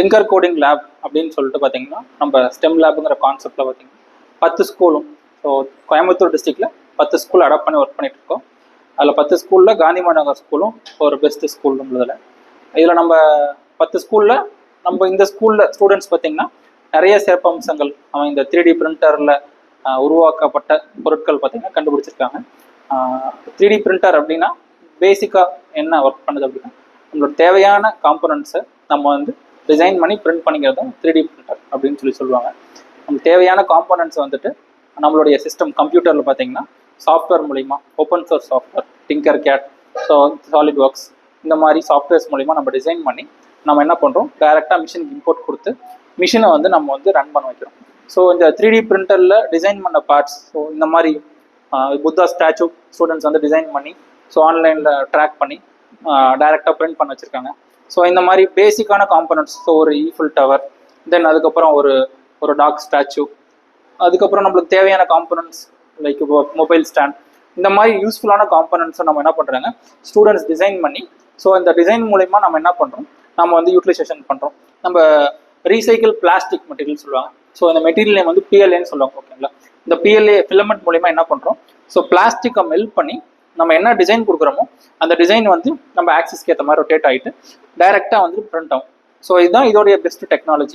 Tinker coding lab அப்படின்னு சொல்லிட்டு பார்த்தீங்கன்னா நம்ம ஸ்டெம் லேபுங்கிற கான்செப்டில் பார்த்தீங்கன்னா பத்து ஸ்கூலும் ஸோ கோயம்புத்தூர் டிஸ்ட்ரிக்டில் பத்து ஸ்கூல் அடாப்ட் பண்ணி ஒர்க் பண்ணிட்டு இருக்கோம். அதில் பத்து ஸ்கூலில் காந்தி மாநகர் ஸ்கூலும் ஒரு பெஸ்ட் ஸ்கூல் நம்மளதில் இதில் நம்ம பத்து ஸ்கூலில் நம்ம இந்த ஸ்கூலில் ஸ்டூடெண்ட்ஸ் பார்த்தீங்கன்னா நிறைய சிறப்பம்சங்கள் அவன் இந்த த்ரீ டி பிரிண்டரில் உருவாக்கப்பட்ட பொருட்கள் பார்த்தீங்கன்னா கண்டுபிடிச்சிருக்காங்க. த்ரீ டி பிரிண்டர் அப்படின்னா பேசிக்காக என்ன ஒர்க் பண்ணுது அப்படின்னா நம்மளோட தேவையான காம்பனன்ஸை நம்ம வந்து டிசைன் பண்ணி பிரிண்ட் பண்ணிக்கிறது தான் த்ரீ டி பிரிண்டர் அப்படின்னு சொல்லி சொல்லுவாங்க. நமக்கு தேவையான காம்போனன்ட்ஸ் வந்துட்டு நம்மளுடைய சிஸ்டம் கம்ப்யூட்டரில் பார்த்தீங்கன்னா சாஃப்ட்வேர் மூலிமா open source software Tinkercad so SolidWorks இந்த மாதிரி சாஃப்ட்வேர்ஸ் மூலிமா நம்ம டிசைன் பண்ணி நம்ம என்ன பண்ணுறோம் டைரெக்டாக மிஷினுக்கு இம்போர்ட் கொடுத்து மிஷினை வந்து நம்ம வந்து ரன் பண்ண வைக்கிறோம். ஸோ இந்த த்ரீ டி பிரிண்டரில் டிசைன் பண்ண பார்ட்ஸ் ஸோ இந்த மாதிரி புத்தா ஸ்டாச்சு ஸ்டூடெண்ட்ஸ் வந்து டிசைன் பண்ணி ஸோ ஆன்லைனில் ட்ராக் பண்ணி டைரெக்டாக பிரிண்ட் பண்ண வச்சுருக்காங்க. ஸோ இந்த மாதிரி பேசிக்கான காம்பனண்ட்ஸ் ஸோ ஒரு ஈஃபில் டவர் தென் அதுக்கப்புறம் ஒரு ஒரு டாக் ஸ்டாச்சு அதுக்கப்புறம் நம்மளுக்கு தேவையான காம்பனண்ட்ஸ் லைக் மொபைல் ஸ்டாண்ட் இந்த மாதிரி யூஸ்ஃபுல்லான காம்பனண்ட்ஸை நம்ம என்ன பண்ணுறாங்க ஸ்டூடெண்ட்ஸ் டிசைன் பண்ணி ஸோ இந்த டிசைன் மூலயமா நம்ம என்ன பண்ணுறோம் நம்ம வந்து யூட்டிலைசேஷன் பண்ணுறோம் நம்ம ரீசைக்கிள் பிளாஸ்டிக் மெட்டீரியல் சொல்லுவாங்க. ஸோ இந்த மெட்டீரியல் நேம் வந்து பிஎல்ஏன்னு சொல்லுவாங்க ஓகேங்களா இந்த பிஎல்ஏ ஃபிலமெண்ட் மூலயமா என்ன பண்ணுறோம் ஸோ பிளாஸ்டிக்கை மெல்ட் பண்ணி நம்ம என்ன டிசைன் கொடுக்குறோமோ அந்த டிசைன் வந்து நம்ம ஆக்சிஸ்க்கு ஏற்ற மாதிரி ரொட்டேட் ஆகிட்டு டைரெக்டாக வந்து பிரிண்ட் ஆகும். ஸோ இதுதான் இதோடைய பெஸ்ட் டெக்னாலஜி